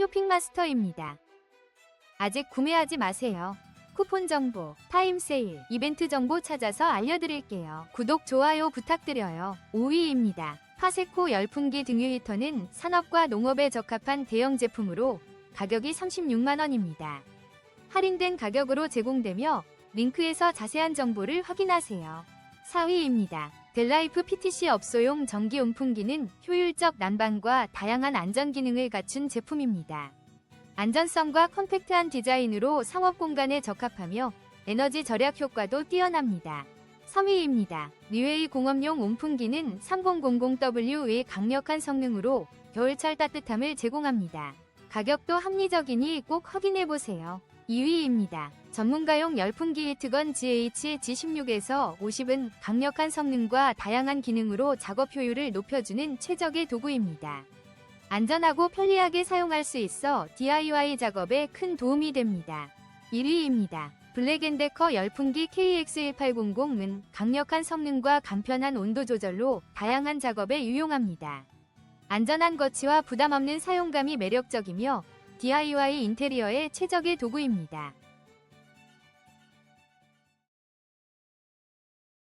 쇼핑마스터입니다. 아직 구매하지 마세요. 쿠폰 정보, 타임 세일, 이벤트 정보 찾아서 알려드릴게요. 구독, 좋아요 부탁드려요. 5위입니다. 파세코 열풍기 등유 히터는 산업과 농업에 적합한 대형 제품으로 가격이 36만원입니다. 할인된 가격으로 제공되며 링크에서 자세한 정보를 확인하세요. 4위입니다. 델라이프 PTC 업소용 전기 온풍기는 효율적 난방과 다양한 안전 기능을 갖춘 제품입니다. 안전성과 컴팩트한 디자인으로 상업 공간에 적합하며 에너지 절약 효과도 뛰어납니다. 3위입니다. 리웨이 공업용 온풍기는 3000W의 강력한 성능으로 겨울철 따뜻함을 제공합니다. 가격도 합리적이니 꼭 확인해보세요. 2위입니다. 전문가용 열풍기 히트건 GH G16에서 50은 강력한 성능과 다양한 기능으로 작업 효율을 높여주는 최적의 도구입니다. 안전하고 편리하게 사용할 수 있어 DIY 작업에 큰 도움이 됩니다. 1위입니다. 블랙앤데커 열풍기 KX1800은 강력한 성능과 간편한 온도 조절로 다양한 작업에 유용합니다. 안전한 거치와 부담 없는 사용감이 매력적이며 DIY 인테리어의 최적의 도구입니다.